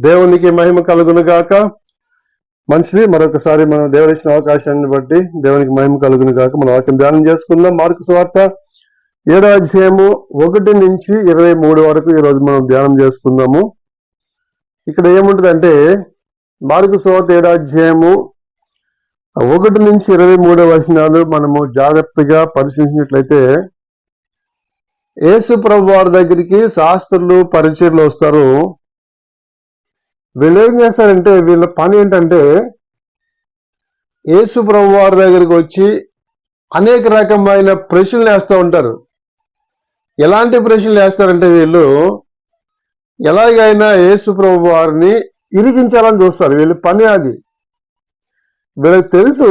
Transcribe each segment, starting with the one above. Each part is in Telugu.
దేవునికి మహిమ కలుగును గాక. మంచిది మరొకసారి మనం దేవుని ఇచ్చిన అవకాశాన్ని బట్టి దేవునికి మహిమ కలుగును గాక. మనం వాక్యం ధ్యానం చేసుకుందాం. మార్కు స్వార్త ఏడో అధ్యాయము ఒకటి నుంచి ఇరవై మూడు వరకు ఈరోజు మనం ధ్యానం చేసుకుందాము. ఇక్కడ ఏముంటుందంటే మార్కు స్వార్త ఏడో అధ్యాయము ఒకటి నుంచి ఇరవై మూడో వచనాలు మనము జాగ్రత్తగా పరిశీలించినట్లయితే యేసు ప్రభు వారి దగ్గరికి శాస్త్రులు పరిచయలు వస్తారు. వీళ్ళు ఏం చేస్తారంటే వీళ్ళ పని ఏంటంటే యేసు ప్రభు వారి దగ్గరికి వచ్చి అనేక రకమైన ప్రశ్నలు వేస్తూ ఉంటారు. ఎలాంటి ప్రశ్నలు వేస్తారంటే వీళ్ళు ఎలాగైనా యేసు ప్రభు వారిని ఇరికించాలని చూస్తారు. వీళ్ళ పని అది. వీళ్ళకి తెలుసు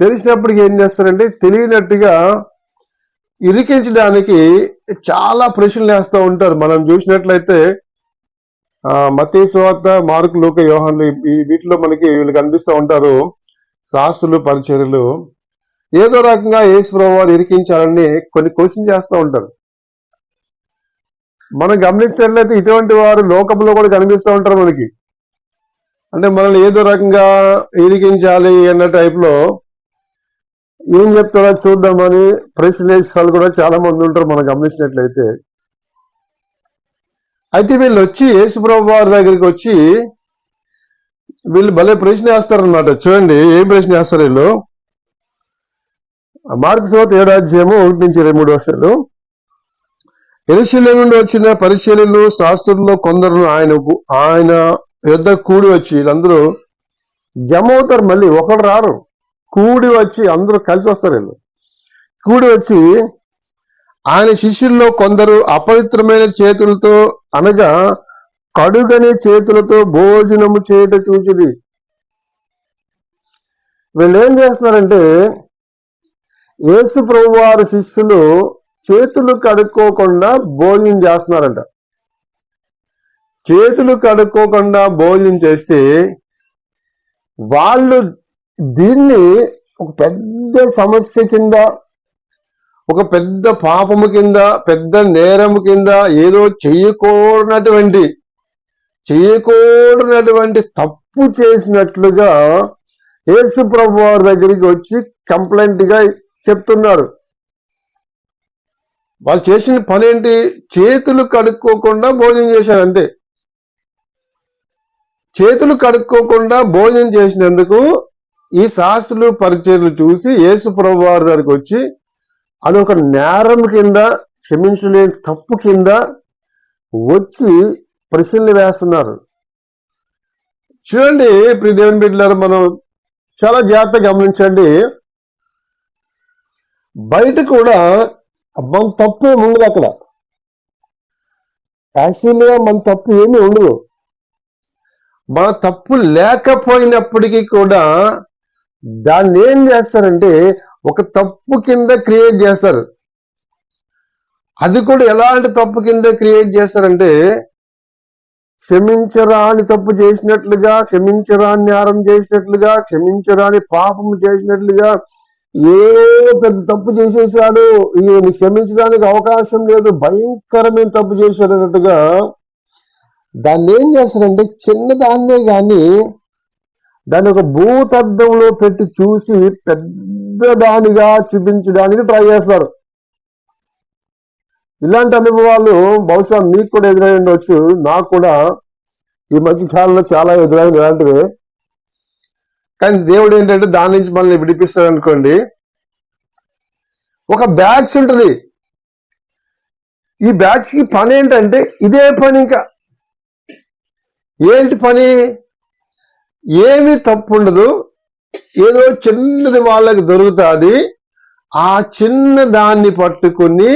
తెలిసినప్పటికీ ఏం చేస్తారంటే తెలియనట్టుగా ఇరికించడానికి చాలా ప్రశ్నలు వేస్తూ ఉంటారు. మనం చూసినట్లయితే మతీ సువార్త మార్కు లోక యోహాన్లు వీటిలో మనకి వీళ్ళు కనిపిస్తూ ఉంటారు. శాస్త్రులు పరిచర్యలు. ఏదో రకంగా యేసు ప్రభు వారు ఇరికించాలని కొన్ని క్వశ్చన్ చేస్తూ ఉంటారు. మనం గమనించినట్లయితే ఇటువంటి వారు లోకంలో కూడా కనిపిస్తూ ఉంటారు మనకి. అంటే మనల్ని ఏదో రకంగా ఇరికించాలి అన్న టైప్లో ఏం చెప్తారో చూద్దామని ప్రశ్న వాళ్ళు కూడా చాలా మంది ఉంటారు మనం గమనించినట్లయితే. అయితే వీళ్ళు వచ్చి యేసుప్రభు వారి దగ్గరికి వచ్చి వీళ్ళు భలే ప్రశ్న వేస్తారనమాట చూడండి ఏం ప్రశ్న వేస్తారు వీళ్ళు? మార్పు చోత ఏడాధ్యాయము ఒకటి నుంచి ఇరవై మూడు వర్షాలు ఎరుశీల నుండి వచ్చిన పరిశీలనలు శాస్త్రుల్లో కొందరు ఆయన ఆయన యుద్ధ కూడి వచ్చి వీళ్ళందరూ జమ అవుతారు మళ్ళీ. ఒకరు రారు. కూడి వచ్చి అందరూ కలిసి వస్తారు వీళ్ళు. కూడి వచ్చి ఆయన శిష్యుల్లో కొందరు అపవిత్రమైన చేతులతో అనగా కడుగని చేతులతో భోజనము చేయట చూచిది వీళ్ళు ఏం చేస్తున్నారంటే యేసు ప్రభు వారి శిష్యులు చేతులు కడుక్కోకుండా భోజనం చేస్తున్నారంట. చేతులు కడుక్కోకుండా భోజనం చేస్తే వాళ్ళు దీన్ని ఒక పెద్ద సమస్య కింద ఒక పెద్ద పాపము కింద పెద్ద నేరము కింద ఏదో చెయ్యకూడనటువంటి చేయకూడనటువంటి తప్పు చేసినట్లుగా యేసు ప్రభు వారి దగ్గరికి వచ్చి కంప్లైంట్గా చెప్తున్నారు. వాళ్ళు చేసిన పని ఏంటి చేతులు కడుక్కోకుండా భోజనం చేశారు అంతే. చేతులు కడుక్కోకుండా భోజనం చేసినందుకు ఈ శాస్త్రులు పరిచయలు చూసి యేసు ప్రభు వారి దగ్గరికి వచ్చి అదొక నేరం కింద క్షమించలేని తప్పు కింద వచ్చి ప్రశ్నలు వేస్తున్నారు. చూడండి ప్రిదేవన్ దేవుని బిడ్డలారు మనం చాలా జాగ్రత్తగా గమనించండి. బయట కూడా మన తప్పు ఏమి ఉండదు అక్కడ. యాక్చువల్గా మన తప్పు ఏమీ ఉండదు. మన తప్పు లేకపోయినప్పటికీ కూడా దాన్ని ఏం చేస్తారంటే ఒక తప్పు కింద క్రియేట్ చేస్తారు. అది కూడా ఎలాంటి తప్పు కింద క్రియేట్ చేస్తారంటే క్షమించరాని తప్పు చేసినట్లుగా క్షమించరాని నేరం చేసినట్లుగా క్షమించరాని పాపం చేసినట్లుగా ఏ పెద్ద తప్పు చేసేసాడు ఈయన క్షమించడానికి అవకాశం లేదు భయంకరమైన తప్పు చేశాడు అన్నట్టుగా దాన్ని ఏం చేస్తారంటే చిన్నదాన్నే కానీ దాన్ని ఒక భూతద్దంలో పెట్టి చూసి పెద్ద పెద్దదానిగా చూపించడానికి ట్రై చేస్తారు. ఇలాంటి అనుభవాలు బహుశా మీకు కూడా ఎదురై ఉండవచ్చు నాకు కూడా ఈ మధ్య కాలంలో చాలా ఎదురైంది ఇలాంటివి. కానీ దేవుడు ఏంటంటే దాని నుంచి మనల్ని విడిపిస్తాడు అనుకోండి. ఒక బ్యాచ్ ఉంటుంది. ఈ బ్యాచ్కి పని ఏంటంటే ఇదే పని ఇంకా. ఏంటి పని? ఏమి తప్పు ఉండదు ఏదో చిన్నది వాళ్ళకి దొరుకుతుంది. ఆ చిన్న దాన్ని పట్టుకుని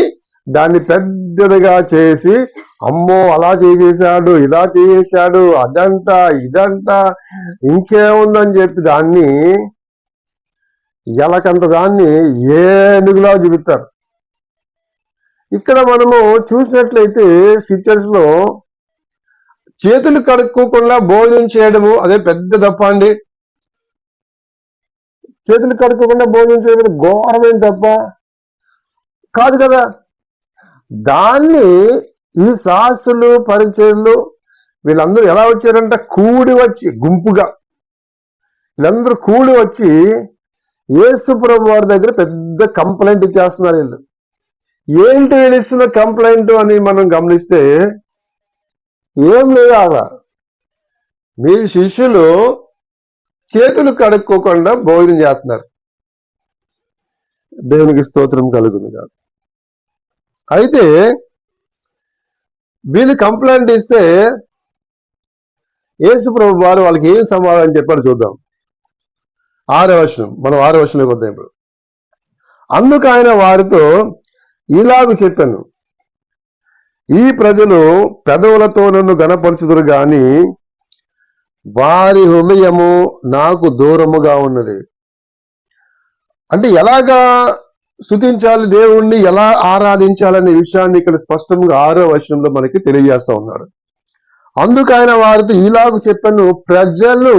దాన్ని పెద్దదిగా చేసి అమ్మో అలా చేసేసాడు ఇలా చేసేసాడు అదంట ఇదంట ఇంకేముందని చెప్పి దాన్ని ఎలకంత దాన్ని ఏనుగులా చూపిస్తారు. ఇక్కడ మనము చూసినట్లయితే సిక్చర్స్లో చేతులు కడుక్కోకుండా భోజనం చేయడము అదే పెద్ద తప్ప అండి. చేతులు కడుక్కోకుండా భోజనం చేయడం ఘోరమైన తప్ప. కాదు కదా. దాన్ని ఈ శాస్త్రులు పరిచయలు వీళ్ళందరూ ఎలా వచ్చారంటే? కూడి వచ్చి గుంపుగా. వీళ్ళందరూ కూడి వచ్చి యేసు ప్రభు వారి దగ్గర పెద్ద కంప్లైంట్ ఇచ్చేస్తున్నారు వీళ్ళు. ఏంటి వీళ్ళు ఇస్తున్న కంప్లైంట్ అని మనం గమనిస్తే ఏం లేదు అలా మీ శిష్యులు చేతులు కడుక్కోకుండా భోజనం చేస్తున్నారు. దేవునికి స్తోత్రం కలుగుతుంది కాదు అయితే వీళ్ళు కంప్లైంట్ ఇస్తే యేసు ప్రభు వారు వాళ్ళకి ఏం సమాధానం చెప్పారు చూద్దాం. ఆరో వచనం మనం ఆరో వచనంలోకి వద్దాం ఇప్పుడు. అందుకు ఆయన వారితో ఇలాగ చెప్పాను. ఈ ప్రజలు పెదవులతో నన్ను గణపరచుదురు కానీ వారి హృదయము నాకు దూరముగా ఉన్నది. అంటే ఎలాగా స్థుతించాలి దేవుణ్ణి ఎలా ఆరాధించాలనే విషయాన్ని ఇక్కడ స్పష్టంగా ఆరో వచనంలో మనకి తెలియజేస్తా ఉన్నాడు అందుకు ఆయన వారితో ఇలాగ చెప్పాను ప్రజలు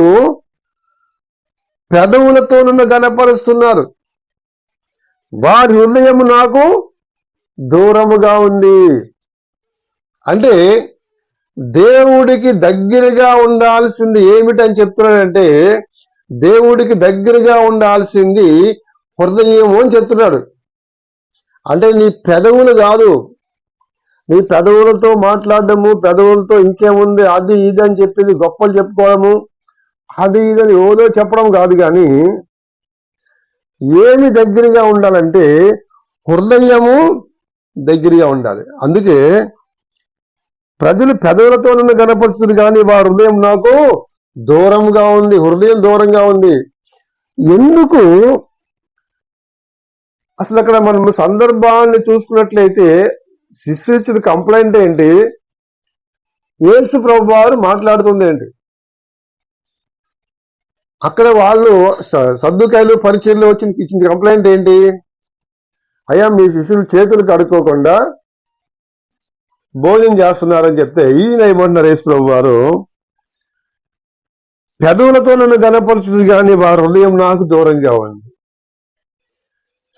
పెదవులతో నన్ను గనపరుస్తున్నారు వారి హృదయం నాకు దూరముగా ఉంది. అంటే దేవుడికి దగ్గరగా ఉండాల్సింది ఏమిటని చెప్తున్నాడంటే దేవుడికి దగ్గరగా ఉండాల్సింది హృదయం అని చెప్తున్నాడు. అంటే నీ పెదవులు కాదు. నీ పెదవులతో మాట్లాడడము పెదవులతో ఇంకేముంది అది ఇది అని చెప్పింది గొప్పలు చెప్పుకోవడము అది ఇదని ఏదో చెప్పడం కాదు కానీ ఏమి దగ్గరగా ఉండాలంటే హృదయము దగ్గరగా ఉండాలి. అందుకే ప్రజలు పెదవులతో నన్ను కనపరుస్తుంది కానీ వారి హృదయం నాకు దూరంగా ఉంది హృదయం దూరంగా ఉంది. ఎందుకు? అసలు అక్కడ మనం సందర్భాన్ని చూసుకున్నట్లయితే శిష్యు ఇచ్చిన కంప్లైంట్ ఏంటి? యేసు ప్రభు వారు మాట్లాడుతుంది ఏంటి? అక్కడ వాళ్ళు స- సర్దుకాయలు పరిచయంలో వచ్చి ఇచ్చిన కంప్లైంట్ ఏంటి? అయ్యా మీ శిష్యులు చేతులు కడుక్కోకుండా భోజనం చేస్తున్నారని చెప్తే ఈయన ఏమంటున్నారు యేసు ప్రభు వారు పెదవులతో నన్ను గనపరచుదు కానీ వారి హృదయం నాకు దూరంగా ఉంది.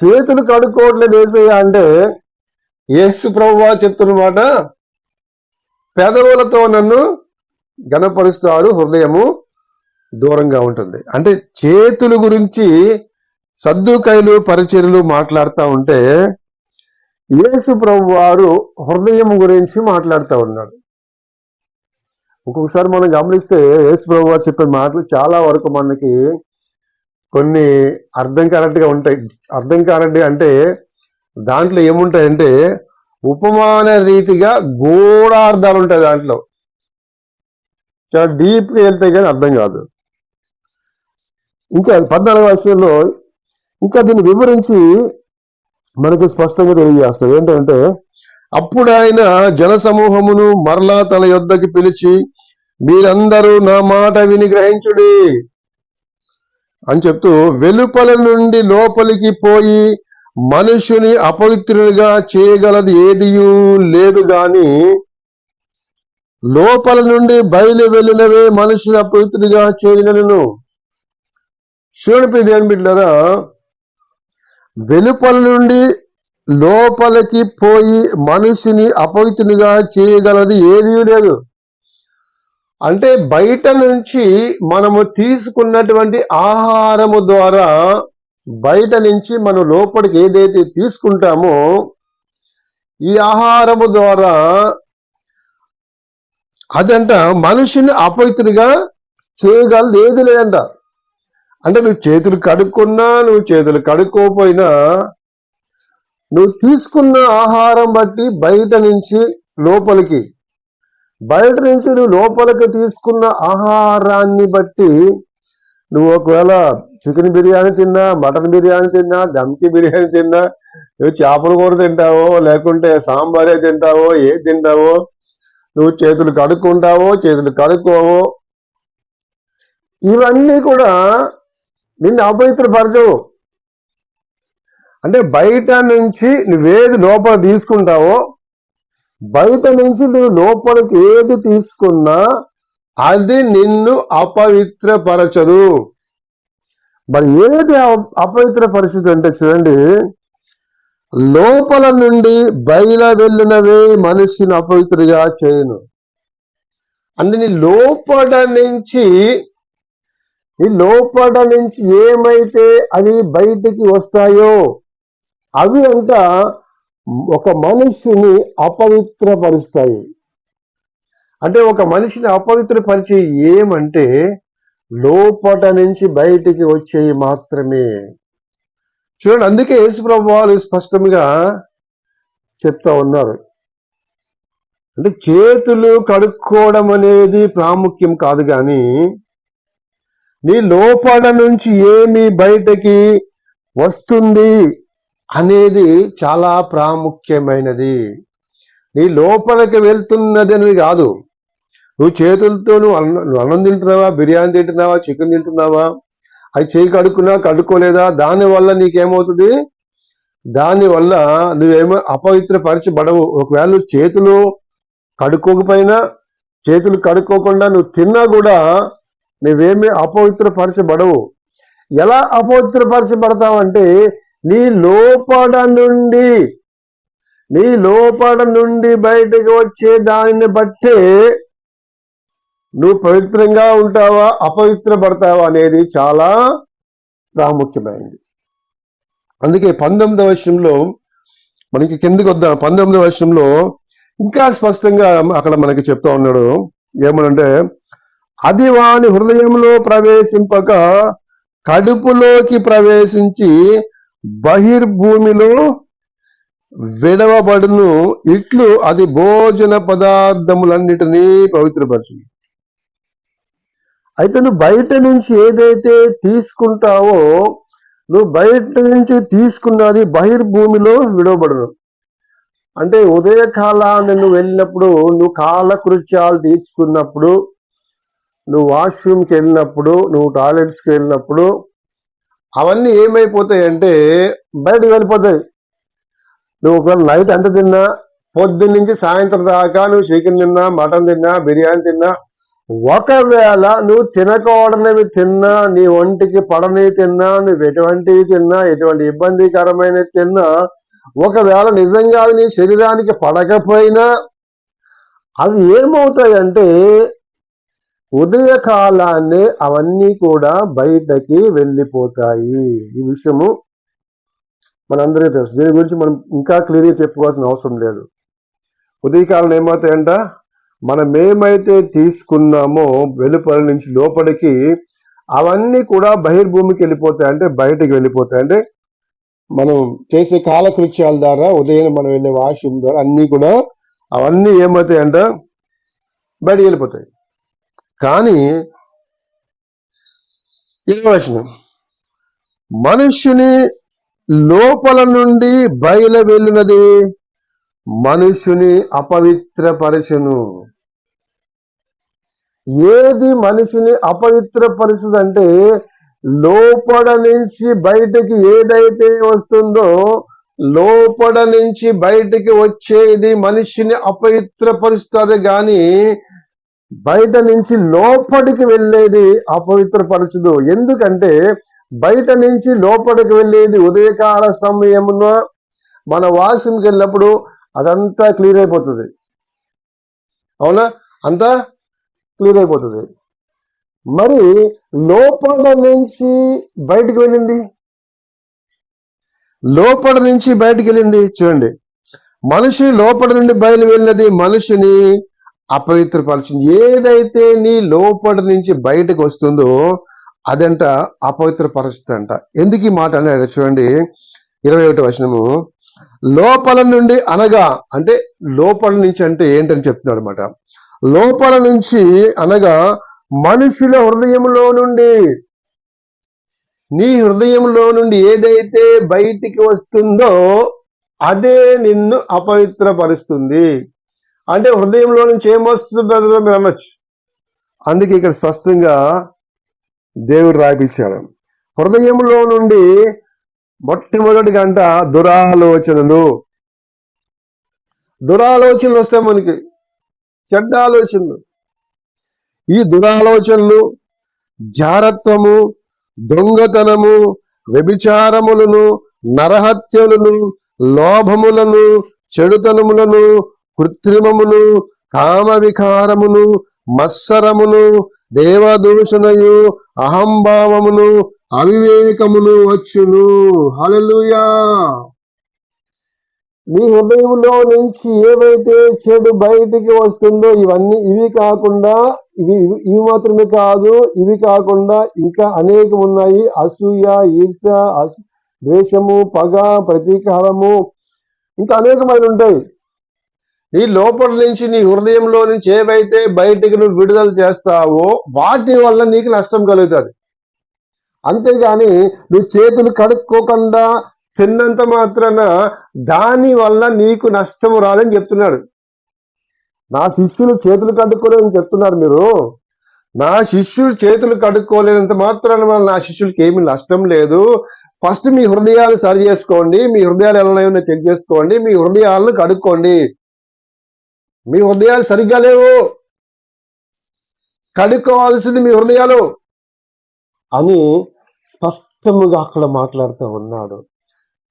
చేతులు కడుక్కోవట్లేదు ఏసయ్య అంటే యేసు ప్రభు చెప్తున్నమాట పెదవులతో నన్ను గనపరుస్తాడు హృదయము దూరంగా ఉంటుంది. అంటే చేతుల గురించి సద్దుకైలు పరిచర్లు మాట్లాడుతూ ఉంటే యేసు ప్రభు వారు హృదయం గురించి మాట్లాడుతూ ఉన్నాడు. ఒక్కొక్కసారి మనం గమనిస్తే యేసు ప్రభు వారు చెప్పే మాటలు చాలా వరకు మనకి కొన్ని అర్థం కానట్టుగా ఉంటాయి. అర్థం కానట్టుగా అంటే దాంట్లో ఏముంటాయంటే ఉపమాన రీతిగా గూఢార్థాలు ఉంటాయి దాంట్లో. చాలా డీప్గా వెళ్తే కానీ అర్థం కాదు. ఇంకా పద్నాలుగు వర్షంలో ఇంకా దీన్ని వివరించి మనకు స్పష్టంగా తెలియజేస్తారు ఏంటంటే అప్పుడు ఆయన జనసమూహమును మరలా తన యొద్దకి పిలిచి మీరందరూ నా మాట విని గ్రహించుడి అని చెప్తూ వెలుపల నుండి లోపలికి పోయి మనుషుని అపవిత్రునిగా చేయగలది ఏదియూ లేదు గాని లోపల నుండి బయలు వెళ్ళినవే మనుషుని అపవిత్రునిగా చేయగలను. చూడండి దేవుని బిడ్డారా వెలుపల నుండి లోపలికి పోయి మనిషిని అపవిత్రునిగా చేయగలది ఏదీ లేదు. అంటే బయట నుంచి మనము తీసుకున్నటువంటి ఆహారము ద్వారా బయట నుంచి మనం లోపలికి ఏదైతే తీసుకుంటామో ఈ ఆహారము ద్వారా అదంట మనిషిని అపవిత్రునిగా చేయగలది ఏది లేదంట. అంటే నువ్వు చేతులు కడుక్కున్నా నువ్వు చేతులు కడుక్కోపోయినా నువ్వు తీసుకున్న ఆహారం బట్టి బయట నుంచి లోపలికి బయట నుంచి నువ్వు లోపలికి తీసుకున్న ఆహారాన్ని బట్టి నువ్వు ఒకవేళ చికెన్ బిర్యానీ తిన్నా మటన్ బిర్యానీ తిన్నా దమ్కి బిర్యానీ తిన్నా నువ్వు చేపల కూర తింటావో లేకుంటే సాంబారే తింటావో ఏ తింటావో నువ్వు చేతులు కడుక్కుంటావో చేతులు కడుక్కోవో ఇవన్నీ కూడా నిన్ను అపవిత్రపరచవు అంటే బయట నుంచి నువ్వేది లోపల తీసుకుంటావో బయట నుంచి నువ్వు లోపలికి ఏది తీసుకున్నా అది నిన్ను అపవిత్రపరచదు. మరి ఏది అపవిత్ర పరిస్థితి అంటే చూడండి లోపల నుండి బయల వెళ్ళినవే మనిషిని అపవిత్రగా చేయను. అంటే నీ లోపల నుంచి ఈ లోపల నుంచి ఏమైతే అవి బయటికి వస్తాయో అవి అంట ఒక మనిషిని అపవిత్రపరుస్తాయి. అంటే ఒక మనిషిని అపవిత్రపరిచే ఏమంటే లోపట నుంచి బయటికి వచ్చేవి మాత్రమే. చూడండి అందుకే యేసుప్రభు వాళ్ళు స్పష్టంగా చెప్తా ఉన్నారు. అంటే చేతులు కడుక్కోవడం అనేది ప్రాముఖ్యం కాదు కానీ నీ లోపల నుంచి ఏమి బయటకి వస్తుంది అనేది చాలా ప్రాముఖ్యమైనది. నీ లోపలికి వెళ్తున్నది అనేది కాదు. నువ్వు చేతులతో నువ్వు అన్నం అన్నం తింటున్నావా బిర్యానీ తింటున్నావా చికెన్ తింటున్నావా అది చేయి కడుక్కున్నా కడుక్కోలేదా దానివల్ల నీకేమవుతుంది? దానివల్ల నువ్వేమో అపవిత్రపరచబడవు ఒకవేళ నువ్వు చేతులు కడుక్కోకపోయినా చేతులు కడుక్కోకుండా నువ్వు తిన్నా కూడా నువ్వేమీ అపవిత్రపరచబడవు. ఎలా అపవిత్రపరచబడతావంటే నీ లోపల నుండి నీ లోపల నుండి బయటకు వచ్చే దానిని బట్టే నువ్వు పవిత్రంగా ఉంటావా అపవిత్రపడతావా అనేది చాలా ప్రాముఖ్యమైనది. అందుకే పంతొమ్మిదవ వర్షంలో మనకి కిందకు వద్దాం. పంతొమ్మిదవ వర్షంలో ఇంకా స్పష్టంగా అక్కడ మనకి చెప్తా ఉన్నాడు. ఏమనంటే అది వాని హృదయంలో ప్రవేశింపక కడుపులోకి ప్రవేశించి బహిర్భూమిలో విడవబడును. ఇట్లు అది భోజన పదార్థములన్నిటినీ పవిత్రపరచును. అయితే నువ్వు బయట నుంచి ఏదైతే తీసుకుంటావో నువ్వు బయట నుంచి తీసుకున్నది బహిర్భూమిలో విడవబడును. అంటే ఉదయకాలాన్ని నువ్వు వెళ్ళినప్పుడు నువ్వు కాలకృత్యాలు తీర్చుకున్నప్పుడు నువ్వు వాష్రూమ్కి వెళ్ళినప్పుడు నువ్వు టాయిలెట్స్కి వెళ్ళినప్పుడు అవన్నీ ఏమైపోతాయి అంటే బయటకు వెళ్ళిపోతాయి. నువ్వు ఒకవేళ నైట్ ఎంత తిన్నా పొద్దున్న నుంచి సాయంత్రం దాకా నువ్వు చికెన్ తిన్నా మటన్ తిన్నా బిర్యానీ తిన్నా ఒకవేళ నువ్వు తినకూడనివి తిన్నా నీ ఒంటికి పడనివి తిన్నా నువ్వు ఎటువంటివి తిన్నా ఎటువంటి ఇబ్బందికరమైనవి తిన్నా ఒకవేళ నిజంగా నీ శరీరానికి పడకపోయినా అవి ఏమవుతాయంటే ఉదయకాలాన్నే అవన్నీ కూడా బయటకి వెళ్ళిపోతాయి. ఈ విషయము మనందరికీ తెలుసు. దీని గురించి మనం ఇంకా క్లియర్గా చెప్పుకోవాల్సిన అవసరం లేదు. ఉదయకాలం ఏమవుతాయంట? మనం ఏమైతే తీసుకున్నామో వెలుపల నుంచి లోపలికి అవన్నీ కూడా బహిర్భూమికి వెళ్ళిపోతాయి. అంటే బయటకు వెళ్ళిపోతాయి. అంటే మనం చేసే కాలకృత్యాల ద్వారా ఉదయం మనం వెళ్ళే వాష్రూమ్ ద్వారా అన్నీ కూడా అవన్నీ ఏమవుతాయంట? బయటకు వెళ్ళిపోతాయి. కానీ వచనం. మనుష్యుని లోపల నుండి బయలు వెళ్ళినది మనుషుని అపవిత్రపరచును. ఏది మనిషిని అపవిత్రపరుచుదంటే లోపల నుంచి బయటకి ఏదైతే వస్తుందో లోపల నుంచి బయటికి వచ్చేది మనిషిని అపవిత్రపరుస్తుంది కానీ బయట నుంచి లోపలికి వెళ్ళేది అపవిత్రపరచదు. ఎందుకంటే బయట నుంచి లోపలికి వెళ్ళేది ఉదయకాల సమయమున మన వాష్రూమ్కి వెళ్ళినప్పుడు అదంతా క్లియర్ అయిపోతుంది. అవునా? అంతా క్లియర్ అయిపోతుంది. మరి లోపల నుంచి బయటికి వెళ్ళింది? లోపల నుంచి బయటికి వెళ్ళింది? చూడండి. మనిషి లోపల నుండి బయలు వెళ్ళినది మనిషిని అపవిత్రపరిచింది ఏదైతే నీ లోపల నుంచి బయటకు వస్తుందో అదంట అపవిత్రపరుస్తుందంట ఎందుకు ఈ మాట అనేది చూడండి. ఇరవై ఒకటి వచనము. లోపల నుండి అనగా అంటే లోపల నుంచి అంటే ఏంటని చెప్తున్నాడు అనమాట లోపల నుంచి అనగా మనుషుల హృదయంలో నుండి. నీ హృదయంలో నుండి ఏదైతే బయటికి వస్తుందో అదే నిన్ను అపవిత్రపరుస్తుంది. అంటే హృదయంలో నుంచి ఏమొస్తుందో మీరు అనొచ్చు. అందుకే ఇక్కడ స్పష్టంగా దేవుడు రాయించాడు హృదయంలో నుండి మొట్టమొదటి గంట దురాలోచనలు. దురాలోచనలు వస్తాయి మనకి చెడ్డ ఆలోచనలు. ఈ దురాలోచనలు జారత్వము దొంగతనము వ్యభిచారములను నరహత్యలను లోభములను చెడుతనములను కృత్రిమమును కామ వికారమును మత్సరమును దేవదూషణయు అహంభావమును అవివేకమును వచ్చును. హలలుయా నీ హృదయంలో నుంచి ఏవైతే చెడు బయటికి వస్తుందో ఇవన్నీ ఇవి కాకుండా ఇవి ఇవి- మాత్రమే కాదు ఇవి కాకుండా ఇంకా అనేకం ఉన్నాయి. అసూయ ఈర్ష ద్వేషము పగ ప్రతీకారము ఇంకా అనేకమైన ఉంటాయి. నీ లోపల నుంచి నీ హృదయంలో నుంచి ఏవైతే బయటికి నువ్వు విడుదల చేస్తావో వాటి వల్ల నీకు నష్టం కలుగుతుంది. అంతేగాని నువ్వు చేతులు కడుక్కోకుండా తిన్నంత మాత్రాన దాని వల్ల నీకు నష్టం రాదని చెప్తున్నాడు. నా శిష్యులు చేతులు కడుక్కోలేదని చెప్తున్నారు మీరు. నా శిష్యులు చేతులు కడుక్కోలేనంత మాత్రాన వల్ల నా శిష్యులకి ఏమీ నష్టం లేదు. ఫస్ట్ మీ హృదయాలు సరి చేసుకోండి. మీ హృదయాలు ఎలా ఉన్నాయో చెక్ చేసుకోండి. మీ హృదయాలను కడుక్కోండి. మీ హృదయాలు సరిగ్గా లేవు. కడుక్కోవాల్సింది మీ హృదయాలు. అని స్పష్టముగా అక్కడ మాట్లాడుతూ ఉన్నాడు.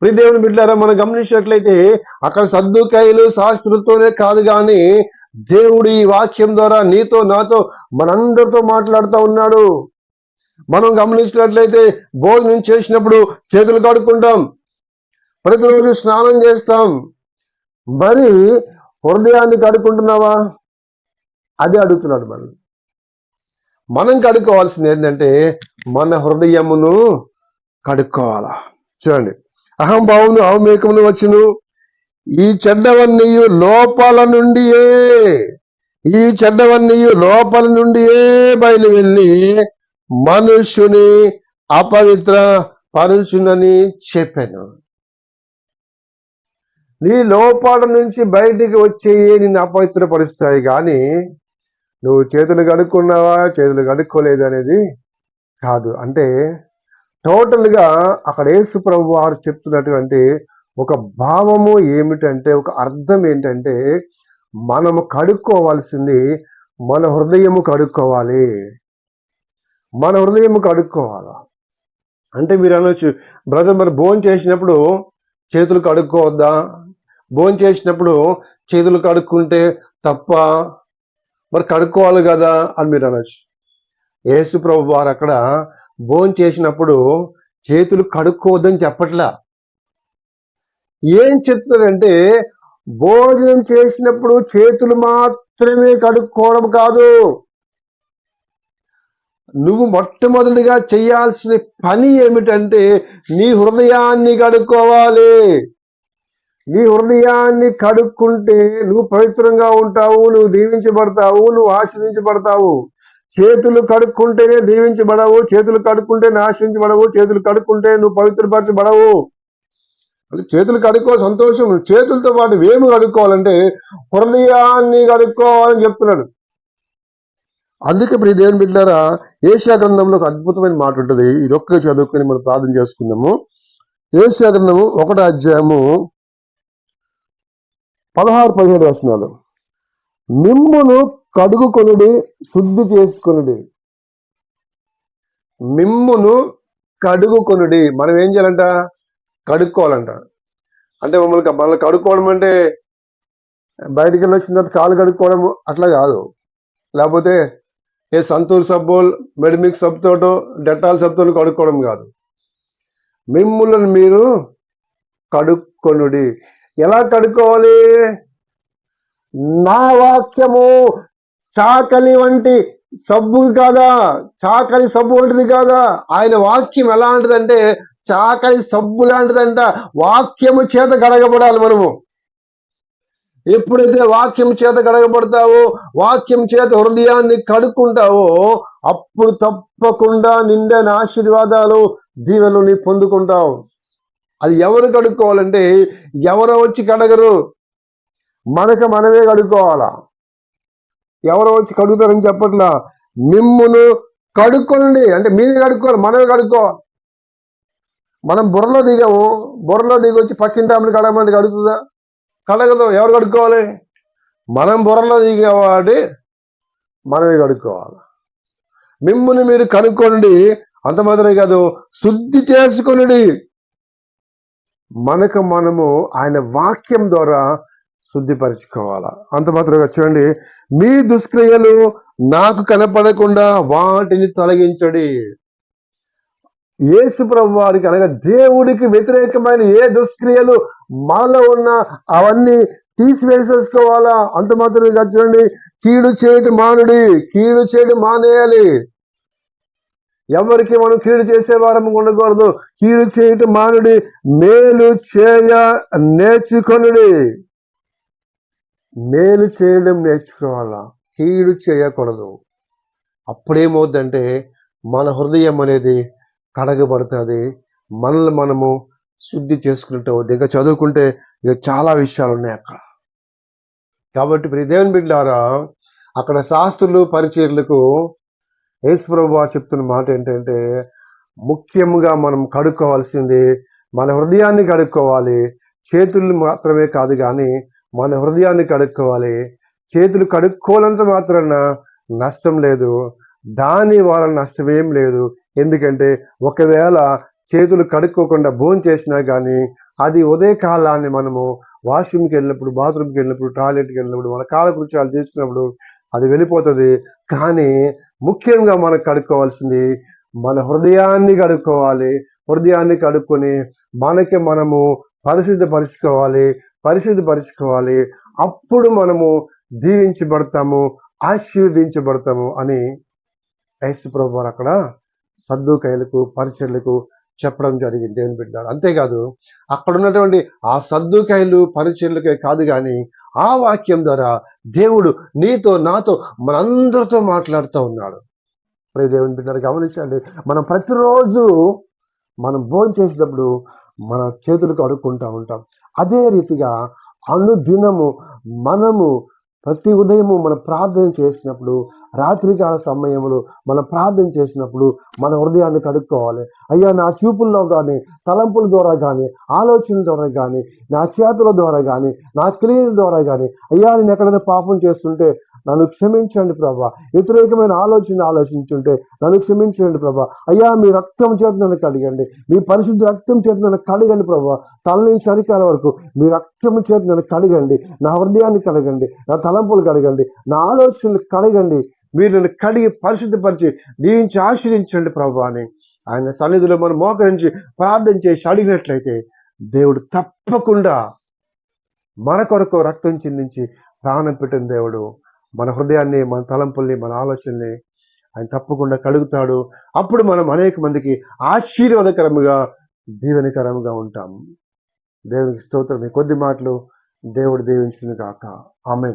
ప్రియదేవుని బిడ్డారా మనం గమనించినట్లయితే అక్కడ సర్దుకాయలు శాస్త్రులతోనే కాదు కానీ దేవుడు ఈ వాక్యం ద్వారా నీతో నాతో మనందరితో మాట్లాడుతూ ఉన్నాడు. మనం గమనించినట్లయితే భోజనం చేసినప్పుడు చేతులు కడుక్కుంటాం. ప్రతిరోజు స్నానం చేస్తాం. మరి హృదయాన్ని కడుక్కుంటున్నావా? అది అడుగుతున్నాడు మనం మనం కడుక్కోవాల్సింది ఏంటంటే మన హృదయమును కడుక్కోవాలా. చూడండి. అహంభావమును అవమేకమును వచ్చును. ఈ చెడ్డవన్నీ లోపల నుండియే ఈ చెడ్డవన్నీ లోపల నుండియే బయలు వెళ్ళి మనుషుని అపవిత్ర పరుచునని చెప్పాను. నీ లోపాల నుంచి బయటికి వచ్చేయే నిన్ను అపవిత్రపరుస్తాయి? కానీ నువ్వు చేతులు కడుక్కున్నావా? చేతులు కడుక్కోలేదు అనేది కాదు. అంటే టోటల్గా అక్కడ యేసు ప్రభు వారు చెప్తున్నటువంటి ఒక భావము ఏమిటంటే ఒక అర్థం ఏంటంటే మనము కడుక్కోవాల్సింది మన హృదయము కడుక్కోవాలి. మన హృదయము కడుక్కోవాలి? అంటే మీరు అనొచ్చు బ్రదర్ మరి భోజనం చేసినప్పుడు చేతులు కడుక్కోవద్దా? భోజనం చేసినప్పుడు చేతులు కడుక్కుంటే తప్ప మరి కడుక్కోవాలి కదా అని మీరు అనొచ్చు. యేసు ప్రభు వారు అక్కడ భోజనం చేసినప్పుడు చేతులు కడుక్కోవద్దని చెప్పట్లా. ఏం చెప్తున్నారంటే భోజనం చేసినప్పుడు చేతులు మాత్రమే కడుక్కోవడం కాదు. నువ్వు మొట్టమొదటిగా చేయాల్సిన పని ఏమిటంటే నీ హృదయాన్ని కడుక్కోవాలి. నీ హృదయాన్ని కడుక్కుంటే నువ్వు పవిత్రంగా ఉంటావు నువ్వు దీవించబడతావు నువ్వు ఆశ్రయించబడతావు చేతులు కడుక్కుంటేనే దీవించబడవు చేతులు కడుక్కుంటే ఆశ్రయించబడవు చేతులు కడుక్కుంటే నువ్వు పవిత్రపరచబడవు. అంటే చేతులు కడుక్కో సంతోషం. చేతులతో పాటు వేము కడుక్కోవాలంటే హృదయాన్ని కడుక్కోవాలని చెప్తున్నాడు. అందుకే ఇప్పుడు ఇదేం బిడ్డారా ఏషియా గ్రంథంలో ఒక అద్భుతమైన మాట ఉంటుంది. ఇది ఒక్కరి చదువుకొని మనం ప్రార్థన చేసుకుందాము. ఏషియా గ్రంథము ఒకటో అధ్యాయము పదహారు పదిహేడు వచనాలు. మిమ్మును కడుగుకొనుడి శుద్ధి చేసుకొనుడి. మిమ్మును కడుగుకొనుడి. మనం ఏం చేయాలంట? కడుక్కోవాలంట. అంటే మమ్మల్ని మనల్ని కడుక్కోవడం అంటే బయటికి వెళ్ళి వచ్చిన తర్వాత కాలు కడుక్కోవడం అట్లా కాదు. లేకపోతే ఏ సంతూర్ సబ్బులు మెడిమిక్ సబ్బుతోటో డెటాల్ సబ్బుతో కడుక్కోవడం కాదు. మిమ్ములను మీరు కడుక్కొనుడి. ఎలా కడుక్కోవాలి నా వాక్యము చాకలి వంటి సబ్బు కాదా? చాకలి సబ్బు వంటిది కాదా? ఆయన వాక్యం ఎలాంటిదంటే చాకలి సబ్బు లాంటిదంట. వాక్యము చేత కడగబడాలి మనము. ఎప్పుడైతే వాక్యం చేత కడగబడతావో వాక్యం చేత హృదయాన్ని కడుక్కుంటావో అప్పుడు తప్పకుండా నిండని ఆశీర్వాదాలు దీవెనలు నీ పొందుకుంటావు. అది ఎవరు కడుక్కోవాలంటే ఎవరో వచ్చి కడగరు? మనకు మనమే కడుక్కోవాలా? ఎవరో వచ్చి కడుగుతారని చెప్పట్లా? మిమ్మును కడుక్కోండి అంటే మీరు కడుక్కోవాలి మనమే కడుక్కోవాలి. మనం బుర్రలో దిగాము బుర్రలో దిగి వచ్చి పక్కింటి ఆమెను కడగమంటే కడుగుతుందా? కడగదు. ఎవరు కడుక్కోవాలి? మనం బుర్రలో దిగేవాటి మనమే కడుక్కోవాలి. మిమ్ముని మీరు కనుక్కోండి అంత మాత్రమే కాదు శుద్ధి చేసుకొనుడి. మనకు మనము ఆయన వాక్యం ద్వారా శుద్ధిపరచుకోవాలా? అంత మాత్రమే చూడండి మీ దుష్క్రియలు నాకు కనపడకుండా వాటిని తొలగించడి. యేసు ప్రభువారికి అనగా దేవుడికి వ్యతిరేకమైన ఏ దుష్క్రియలు మనలో ఉన్న అవన్నీ తీసివేసేసుకోవాలా? అంత మాత్రమే చూడండి కీడు చేయటి మానుడి కీడు చేయటి మానేయాలి. ఎవరికి మనం కీడు చేసే వారం ఉండకూడదు. కీడు చేయటం మానుడి మేలు చేయ నేర్చుకొనుడి. మేలు చేయడం నేర్చుకోవాలా? కీడు చేయకూడదు. అప్పుడేమవుద్దంటే మన హృదయం అనేది కడగబడుతుంది. మనల్ని మనము శుద్ధి చేసుకుంటూ ఇంకా చదువుకుంటే ఇక చాలా విషయాలు ఉన్నాయి అక్కడ. కాబట్టి ఇప్పుడు దేవుని బిడ్డారా అక్కడ శాస్త్రులు పరిచర్లకు యేసుప్రభు చెప్తున్న మాట ఏంటంటే ముఖ్యంగా మనం కడుక్కోవాల్సింది మన హృదయాన్ని కడుక్కోవాలి. చేతులు మాత్రమే కాదు కానీ మన హృదయాన్ని కడుక్కోవాలి. చేతులు కడుక్కోనంత మాత్రాన నష్టం లేదు. దాని వలన నష్టమేం లేదు. ఎందుకంటే ఒకవేళ చేతులు కడుక్కోకుండా భోజనం చేసినా కానీ అది ఉదయ కాలాన్ని మనము వాష్రూమ్కి వెళ్ళినప్పుడు బాత్రూమ్కి వెళ్ళినప్పుడు టాయిలెట్కి వెళ్ళినప్పుడు మన కాలకృత్యాలు చేసుకున్నప్పుడు అది వెళ్ళిపోతుంది. కానీ ముఖ్యంగా మనం కడుక్కోవాల్సింది మన హృదయాన్ని కడుక్కోవాలి. హృదయాన్ని కడుక్కొని మనకి మనము పరిశుద్ధపరుచుకోవాలి పరిశుద్ధపరుచుకోవాలి అప్పుడు మనము దీవించబడతాము ఆశీర్వదించబడతాము అని యేసుప్రభు ప్రభు అక్కడ సద్దుకైలకు పరిచర్లకు చెప్పడం జరిగింది దేవుని బిడ్డారు అంతేకాదు అక్కడ ఉన్నటువంటి ఆ సద్దుకాయలు పరిచయలకే కాదు కానీ ఆ వాక్యం ద్వారా దేవుడు నీతో నాతో మనందరితో మాట్లాడుతూ ఉన్నాడు. ప్రే దేవుని బిడ్డారు గమనించండి మనం ప్రతిరోజు మనం భోజనం చేసేటప్పుడు మన చేతులకు అడుక్కుంటూ ఉంటాం. అదే రీతిగా అనుదినము మనము ప్రతి ఉదయము మనం ప్రార్థన చేసినప్పుడు రాత్రికాల సమయంలో మనం ప్రార్థన చేసినప్పుడు మన హృదయాన్ని కడుక్కోవాలి. అయ్యా నా చూపుల్లో కానీ తలంపుల ద్వారా కానీ ఆలోచనల ద్వారా కానీ నా చేతుల ద్వారా కానీ నా క్రియల ద్వారా కానీ అయ్యా నేను ఎక్కడైనా పాపం చేస్తుంటే నన్ను క్షమించండి ప్రభా. వ్యతిరేకమైన ఆలోచన ఆలోచించుంటే నన్ను క్షమించండి ప్రభా. అయ్యా మీ రక్తం చేత నన్ను కడిగండి. మీ పరిశుద్ధ రక్తం చేత నన్ను కడగండి ప్రభా. తల నుంచి అరికాల వరకు మీ రక్తం చేత నన్ను కడగండి. నా హృదయాన్ని కడగండి. నా తలంపులు కడగండి. నా ఆలోచనలు కడగండి. మీరు నన్ను కడిగి పరిశుద్ధపరిచి దీవించి ఆశ్రయించండి ప్రభు అని ఆయన సన్నిధిలో మనం మోకరించి ప్రార్థన చేసి అడిగినట్లయితే దేవుడు తప్పకుండా మన కొరకు రక్తం చిందించి ప్రాణం పెట్టిన దేవుడు. మన హృదయాన్ని మన తలంపుల్ని మన ఆలోచనల్ని ఆయన తప్పకుండా కడుగుతాడు అప్పుడు మనం అనేక మందికి ఆశీర్వాదకరముగా దీవెనకరముగా ఉంటాం. దేవునికి స్తోత్రం. కొద్ది మాటలు దేవుడు దీవించిన కాక ఆమె